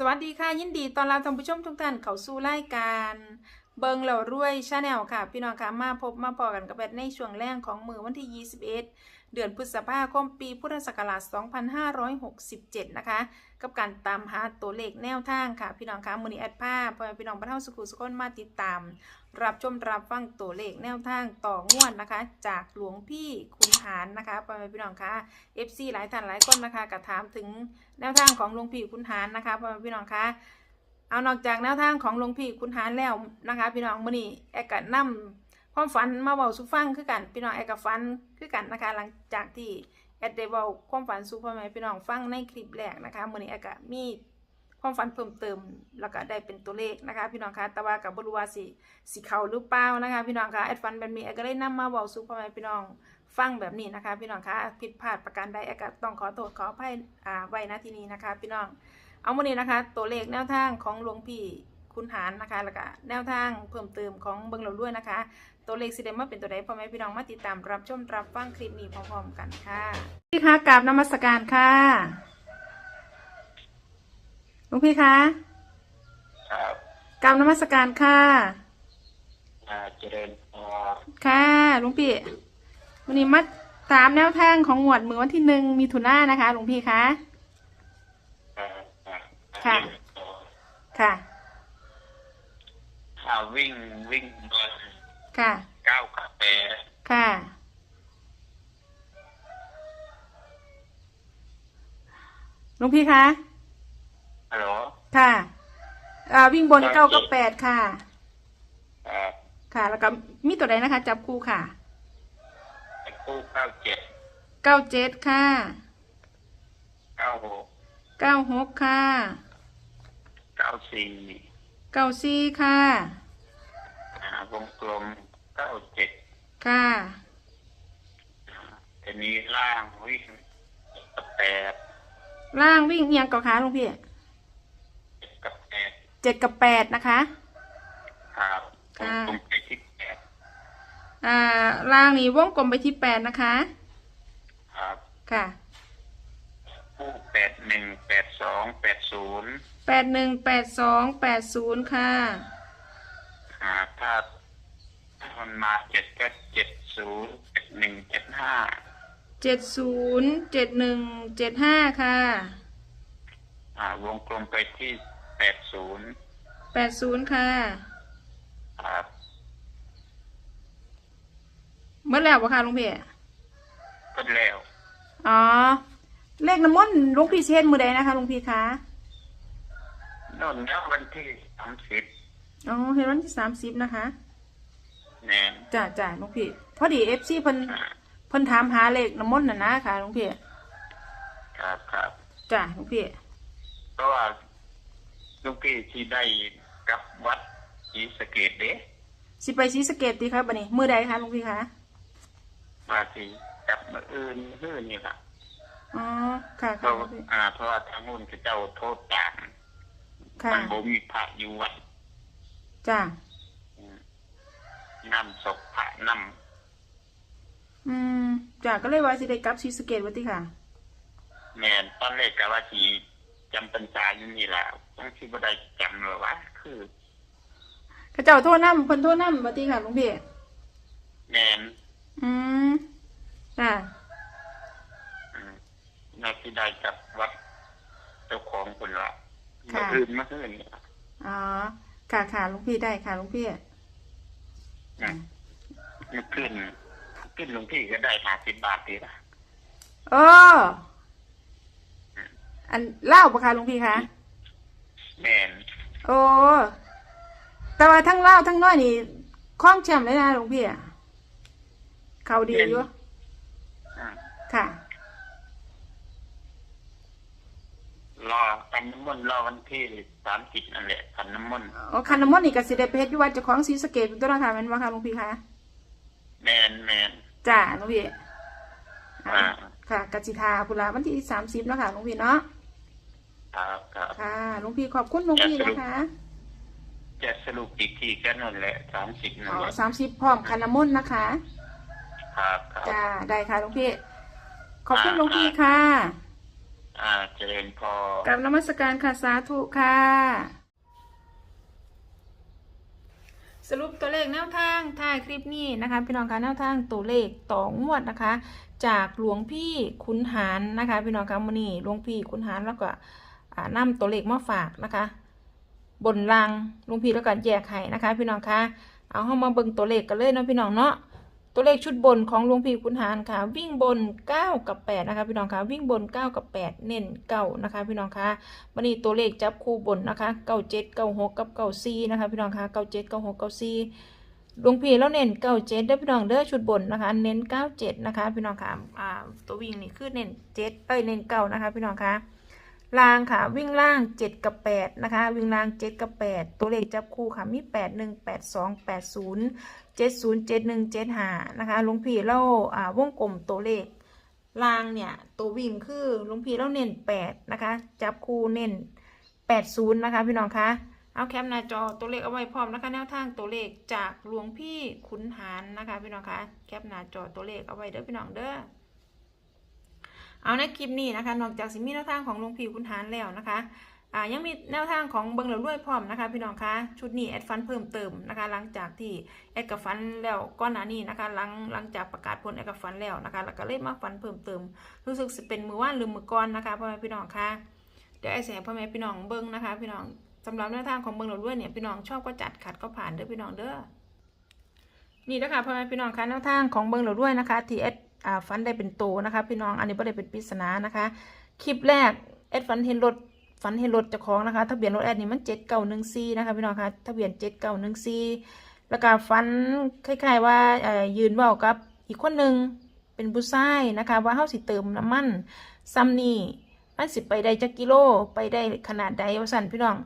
สวัสดีค่ะยินดีตอนรับท่านผู้ชมทุกท่านเข้าสู่รายการเบิงเหล่ารวยชาแนลค่ะ พี่น้องค่ะมาพบมาพอกันกับแบทในช่วงแรกของมือวันที่ 21 เดือนพฤษภาคมปีพุทธศักราช 2567 นะคะ กับการตามหาตัวเลขแนวทางค่ะ พี่น้องคะมือนี้แอดภาพพ่อแม่พี่น้องบรรเทาสุขุสุขนมาติดตาม รับชมรับฟังตัวเลขแนวทางต่องวดนะคะ จากหลวงพี่คุณหารนะคะพ่อแม่พี่น้องคะ FC หลายท่านหลายคนนะคะก็ถามถึงแนวทางของหลวงพี่คุณหารนะคะพ่อแม่พี่น้องคะเอานอกจากแนวทางของหลวงพี่คุณหารแล้วนะคะ พี่น้องมือนี้แอกก็นำ ความฝันมาเว้าสู่ฟังคือกันพี่น้องแอกก็ฝันคือกันนะคะ หลังจากที่แอดได้เว้าความฝันสู่พ่อแม่พี่น้องฟังในคลิปแรกนะคะมื้อนี้แอกก็มีความฝันเพิ่มเติมแล้วก็ได้เป็นตัวเลขนะคะ พี่น้องคะแต่ว่าก็บ่รู้ว่าสิสิเขาหรือเปล่านะคะ พี่น้องคะแอดฝันแบบนี้แอดก็เลยนำมาเว้าสู่พ่อแม่พี่น้องฟังแบบนี้นะคะ พี่น้องคะผิดพลาดประการใดแอดก็ต้องขอโทษขออภัยอ่าไว้ณที่นี้นะคะ พี่น้องเอาวันนี้นะคะ ตัวเลขแนวทางของหลวงพี่ คุณหารนะคะ แล้วก็แนวทางเพิ่มเติมของเบิงเราด้วยนะคะ ตัวเลขสิเดมาเป็นตัวใดพ่อแม่พี่น้องมาติดตามรับชมรับฟังคลิปนี้พร้อมๆกันค่ะพี่คะกราบนมัสการค่ะหลวงพี่คะครับกราบนมัสการค่ะอ่าเจริญพรค่ะหลวงพี่วันนี้มาตามแนวทางของหมวดมือวันที่หนึ่งมีถุน่านะคะหลวงพี่คะอ่าอ่าค่ะค่ะ ข่าว วิ่งวิ่งบอลค่ะ เก้าวกาแฟค่ะ หลวงพี่คะ ฮัลโหลค่ะอ่าวิ่งบนเก้ากับแปดค่ะอ่าค่ะ แล้วก็มีตัวใดนะคะ จับคู่ค่ะ คู่เก้าเจ็ดเก้าเจ็ดค่ะ เก้าหกเก้าหกค่ะ เก้าสี่เก้าสี่ค่ะอ่า วงกลมเก้าเจ็ดค่ะอ่าทีนี้ล่างวิ่งแปดล่างวิ่งเอียงกับขาหลวงพี่เจ็ดกับแปดเจ็ดกับแปดนะคะ ครับวค่ะงกลมไปที่แปดอ่า ล่างนี้วงกลมไปที่แปดนะคะ ครับค่ะคู่แปดหนึ่งแปดสองแปดศูนย์แปดหนึ่งแปดสองแปดศูนย์ค่ะ อ่าถ้าถ้ามันมาเจ็ดก็เจ็ดศูนย์เจ็ดหนึ่งเจ็ดห้าเจ็ดศูนย์เจ็ดหนึ่งเจ็ดห้าค่ะอ่าวงกลมไปที่แปดศูนย์แปดศูนย์ค่ะครับเมื่อแล้วปะคะหลุงพี่ก็แล้วอ๋อ เลขน้ำมนต์หลุงพี่เชษมือใดนะคะหลุงพี่คะ นนแล้ววันที่สามสิบ อ๋อเห็นวันที่สามสิบนะคะแนนจ้าจ้าหลุงพี่ พอดีเอฟซีเพิ่นอ่าเพิ่นถามหาเลขน้ำมนต์น่ะนะค่ะหลุงพี่ครับครับจ้าหลุงพี่เพราะว่าลูกพี่ที่ได้กับวัดศรีสะเกดเด้สิไปซีสะเกตดีครับบันนี้มือใดคะหลุงพี่คะมาที่กับมืออื่นมืออื่นนี่ค่ะอ๋อค่ะเพค่ะราะหลวงพี่อ่าเพราะว่าทางนู้นเขาเจ้าโทษต่างค่ะมันบ่มีพระอยู่วัด จ้าอืมนำศพพระนอืมจ้าก็เลยว่าสิได้กลับซีสะเกตวันที่ค่ะำแมนตอนแรกก็ว่าที่จำปัญษาอยู่นี่แหละต้องที่บ่ได้จำเลยว่าคือ เขาเจ้าโทษน้ำเพิ่นโทษน้ำวันที่ค่ะหลุงพี่แมนอืมจ้าอืมนาที่ได้กับวัดเจ้าของคนละค่ะมาอื่นมาเฮือนนี่ล่ะอ๋อ ค่ะค่ะหลุงพี่ได้ค่ะหลุงพี่อืมมาขึ้น ขึ้นหลวงพี่ก็ได้ห้าสิบบาทดีละเออ อันเล่าปะคะหลุงพี่คะแมนโอ้แต่ว่าทั้งเล่าทั้งน้อยนี่คล้องแชมป์เลยนะหลวงพี่อะเขาดีอยู่ อืม ค่ะ รอกันน้ำมนต์รอวันที่สามสิบนั่นแหละกันน้ำมนต์อ๋อคันน้ำมนต์นี่ก็สิได้ไปเฮ็ดอยู่วัดเจ้าของศรีสะเกษเป็นต้นนะคะแม่นว่าค่ะหลวงพี่คะแมนแมนจ้าหลวงพี่อ่าค่ะกจิทาพุลาวันที่สามสิบแล้วค่ะหลวงพี่เนาะครับครับค่ะหลวงพี่ขอบคุณหลวงพี่นะคะ จะสรุปอีกทีก็นั่นแหละสามสิบนั่อ๋นอแหละสามสิบพร้อมคันน้ำมนต์นะคะ ครับครับ จ้าได้ค่ะหลวงพี่ ขอบคุณหลวงพี่ค่ะ อ่าเจริญพรกับนมัสการค่ะสาธุค่ะ สรุปตัวเลขแนวทางท้ายคลิปนี้นะคะ พี่น้องคะแนวทางตัวเลขต่องวดนะคะ จากหลวงพี่ขุนหารนะคะ พี่น้องคะมนี้หลวงพี่ขุนหารแล้วก็อ่าตัวเลขมาฝากนะคะ บนรางหลวงพี่แล้วก็แยกให้นะคะ พี่น้องคะเอาเข้ามาเบิ่งตัวเลขกันเลยเนาะพี่น้องเนาะ ตัวเลขชุดบนของหลวงพี่ขุนหารค่ะ วิ่งบน 9 กับ 8 นะคะ พี่น้องคะวิ่งบน 9 กับ 8 เน้น9นะคะ พี่น้องคะวันนี้ตัวเลขจับคู่บนนะคะ97 96กับ94นะคะ พี่น้องคะ97 96 94หลวงพี่แล้วเน้น97เด้อพี่น้องเด้อชุดบนนะคะ เน้น97นะคะ พี่น้องคะอ่าตัววิ่งนี่คือเน้น7เอ้ยเน้น9นะคะ พี่น้องคะ ล่างค่ะวิ่งล่าง 7 กับ 8 นะคะ วิ่งล่าง 7 กับ 8 ตัวเลขจับคู่ค่ะมี 8 1 8 2 8 0เจ็ดศูนย์เจ็ดหนึ่งเจ็ดหานะคะหลุงพี่เล่าอ่าวงกลมตัวเลขลางเนี่ยตัววิ่งคือหลุงพี่เล่าเน้นแปดนะคะ จับคู่เน้นแปดศูนย์นะคะพี่น้องคะเอาแคปหน้าจอตัวเลขเอาไว้พร้อมนะคะแนวทางตัวเลขจากหลวงพี่ขุนหารนะคะพี่น้องคะแคปหน้าจอตัวเลขเอาไว้เด้อพี่น้องเด้อ เอาในคลิปนี้นะคะ นอกจากสิมีแนวทางของหลวงพี่ขุนหารแล้วนะคะอ่ายังมีแนวทางของเบิงเหลือด้วยพร้อมนะคะ พี่น้องคะชุดนี้แอดฟันเพิ่มเติมนะคะ หลังจากที่แอดกับฟันแล้วก้อนหน้านี้นะคะ หลังหลังจากประกาศผลแอดกับฟันแล้วนะคะแล้วก็เลยมาฟันเพิ่มเติม รู้สึกเป็นมือว่านหรือมือก้อนนะคะพ่อแม่พี่น้องคะเดี๋ยวไอ้แสงพ่อแม่พี่น้องเบิงนะคะ พี่น้องสำหรับแนวทางของเบิงเหลือด้วยเนี่ยพี่น้องชอบก็จัดขัดก็ผ่านเด้อพี่น้องเด้อนี่นะคะพ่อแม่พี่น้องคะแนวทางของเบิงเหลือด้วยนะคะที่แอด อ่าฟันได้เป็นโตนะคะ พี่น้องอันนี้ไม่ได้เป็นปริศนานะคะ คลิปแรกแอดฟันเห็นรถฝันเห็นรถเจ้าของนะคะทะเบียนรถแอดนี่มันเจ็ดเก้าหนึ่งซีนะคะพี่น้องคะทะเบียนเจ็ดเก้าหนึ่งซีแล้วก็ฝันคล้าย ๆ ว่าเอ่ยืนว่ากับอีกคนหนึ่งเป็นผู้ชายนะคะ ว่าเฮาสิเติมน้ำมันซัมนี่มันสิไปได้จักกิโลไปได้ขนาดใดว่าสั่นพี่น้อง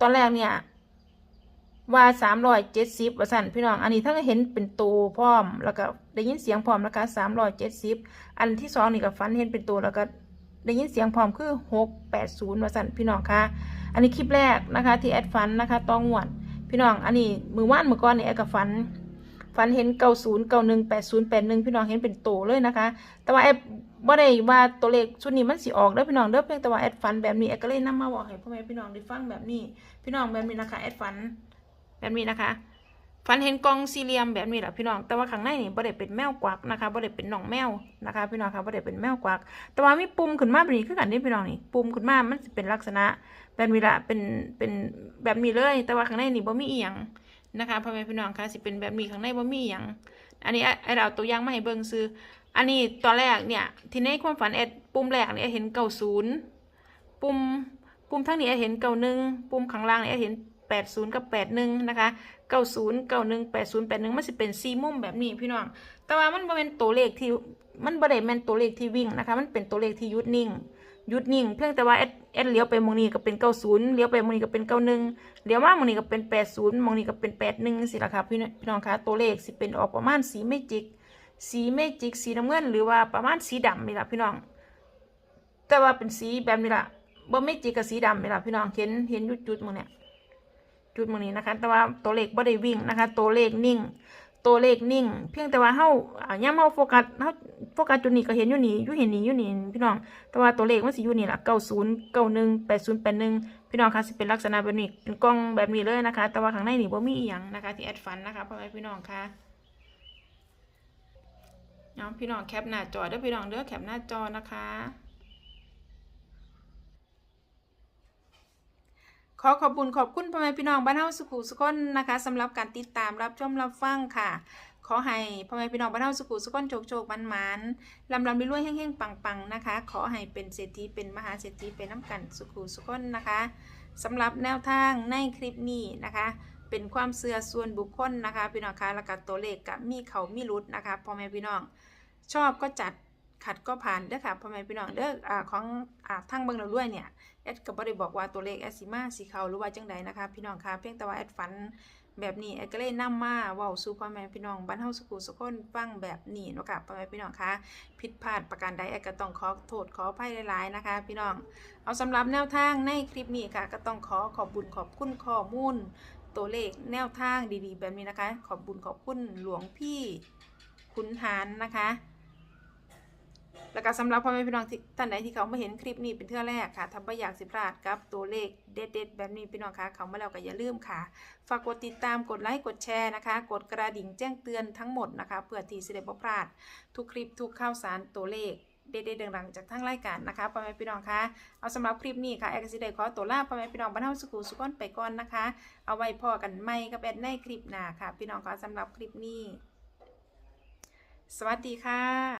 ตอนแรกเนี่ย ว่าสามร้อยเจ็ดสิบว่าสั่นพี่น้อง อันนี้ถ้าเห็นเป็นตัวพร้อม แล้วก็ได้ยินเสียงพร้อมนะคะสามร้อยเจ็ดสิบอันที่สองนี่ก็ฝันเห็นเป็นตัวแล้วก็ได้ยินเสียงพร้อมคือ680ว่าสั่นพี่น้องคะอันนี้คลิปแรกนะคะที่แอดฟันนะคะต้องหวดพี่น้อง อันนี้มือว่านมือก้อนนี่แอดกับฟันฟันเห็น90 91 80 81พี่น้องเห็นเป็นโตเลยนะคะ แต่ว่าแอดบ่ได้ว่าตัวเลขชุดนี้มันสิออกเด้อพี่น้องเด้อเพียงแต่ว่าแอดฟันแบบนี้แอดก็เลยนำมาบอกให้พ่อแม่พี่น้องได้ฟังแบบนี้ พี่น้องแบบนี้นะคะแอดฟัน แบบนี้นะคะฟันเห็นกองสี่เหลี่ยมแบบนี้แหละพี่น้อง แต่ว่าข้างในนี่บ่ได้เป็นแมวกวักนะคะบ่ได้เป็นน่องแมวนะคะพี่น้องคะบ่ได้เป็นแมวกวัก แต่ว่ามีปุ่มขึ้นมาแบบนี้คือกันนี่พี่น้องนี่ปุ่มขึ้นมา มันจะเป็นลักษณะแบบนี้ละเป็นเป็นแบบนี้เลย แต่ว่าข้างในนี่บ่มีเอียงนะคะพ่อแม่พี่น้องคะสิเป็นแบบนี้ข้างในบ่มีเอียง อันนี้ไอเราตัวอย่างมาให้เบิ่งซื้อ อันนี้ตอนแรกเนี่ยที่ในความฝันเอ็ดปุ่มแรกเนี่ยเห็นเก้าศูนย์ปุ่มปุ่มทั้งนี้เอ็ดเห็นเก้าหนึ่งปุ่มข้างล่างเนี่ยเอ็ดเห็น แปดศูนย์กับแปดหนึ่งนะคะเก้าศูนย์เก้าหนึ่งแปดศูนย์แปดหนึ่งมันสิเป็นสี่มุมแบบนี้พี่น้อง แต่ว่ามันบ่เป็นตัวเลขที่มันบ่ได้แม่นตัวเลขที่วิ่งนะคะ มันเป็นตัวเลขที่ยุดนิ่งยุดนิ่ง เพียงแต่ว่าแอดแอดเลี้ยวไปมองนี้ก็เป็นเก้าศูนย์เลี้ยวไปมองนี้ก็เป็นเก้าหนึ่งเลี้ยวมามองนี้ก็เป็นแปดศูนย์มองนี้ก็เป็นแปดหนึ่งสิล่ะค่ะพี่น้องพี่น้องคะตัวเลขสิเป็นออกประมาณสีเมจิกสีเมจิกสีน้ำเงิน หรือว่าประมาณสีดำนี่ล่ะพี่น้อง แต่ว่าเป็นสีแบบนี้ล่ะบ่เมจิกกับสีดำนี่ล่ะพี่น้องเห็นเห็นยุดจุดมึงเนี่ย จุดมึงนี้นะคะ แต่ว่าตัวเลขบ่ได้วิ่งนะคะ ตัวเลขนิ่ง ตัวเลขนิ่ง เพียงแต่ว่าเฮาอ่าย่ำเฮาโฟกัสเฮาโฟกัสจุดนี้ก็เห็นอยู่นี่อยู่เห็นนี่อยู่นี่พี่น้อง แต่ว่าตัวเลขมันสิอยู่นี่ล่ะ90 91 80 81พี่น้องคะสิเป็นลักษณะแบบนี้เป็นกล้องแบบนี้เลยนะคะ แต่ว่าข้างในนี่บ่มีอีหยังนะคะ ที่แอดฟันนะคะพ่อแม่พี่น้องคะเอาพี่น้องแคปหน้าจอเด้อพี่น้องเด้อแคปหน้าจอนะคะ ขอขอบคุณขอบคุณพ่อแม่พี่น้องบ้านเฮาสุขุสุขนนะคะสำหรับการติดตามรับชมรับฟังค่ะ ขอให้พ่อแม่พี่น้องบ้านเฮาสุขุสุขนโชคโชคมันมันลำลำไปรวยๆแห้งๆปังๆนะคะ ขอให้เป็นเศรษฐีเป็นมหาเศรษฐีเป็นน้ำกันสุขุสุขนนะคะสำหรับแนวทางในคลิปนี้นะคะเป็นความเสื่อส่วนบุคคลนะคะ พี่น้องคะแล้วก็ตัวเลขกับมีเขามีรุดนะคะพ่อแม่พี่น้อง ชอบก็จัด ขัดก็ผ่านเด้อค่ะพ่อแม่พี่น้องเด้ออ่าของอ่าทางเบิ่งเราด้วยเนี่ยแอดก็บ่ได้บอกว่าตัวเลขแอดสิมาสิเขาหรือว่าจังใดนะคะ พี่น้องคะเพียงแต่ว่าแอดฝันแบบนี้แอดก็เลยนำมาเว้าสู่พ่อแม่พี่น้องบ้านเฮาสุขุสุขคนฟังแบบนี้เนาะค่ะพ่อแม่พี่น้องคะผิดพลาดประการใดแอดก็ต้องขอโทษขออภัยหลายๆนะคะ พี่น้องเอาสำหรับแนวทางในคลิปนี้ค่ะ ก็ต้องขอขอบบุญขอบคุณข้อมูล ตัวเลขแนวทางดีๆ แบบนี้นะคะ ขอบบุญขอบคุณหลวงพี่ขุนหารนะคะ แล้วก็สำหรับพ่อแม่พี่น้องที่ท่านใดที่เขามาเห็นคลิปนี้เป็นเทื่อแรกค่ะถ้าไม่อยากสิพลาดกับตัวเลขเด็ดๆแบบนี้พี่น้องคะเขามาแล้วก็อย่าลืมค่ะ ฝากกดติดตามกดไลค์กดแชร์นะคะ กดกระดิ่งแจ้งเตือนทั้งหมดนะคะเพื่อที่จะได้บ่พลาด ทุกคลิปทุกข่าวสารตัวเลขเด็ดๆดังๆจากทางรายการนะคะพ่อแม่พี่น้องคะเอาสำหรับคลิปนี้ค่ะแอคซิเดขอตัวลาพ่อแม่พี่น้องบ้านเฮาสุขุสุขนไปก่อนนะคะ เอาไว้พอกันใหม่กับแอดในคลิปหน้าค่ะ พี่น้องคะสำหรับคลิปนี้ สวัสดีค่ะ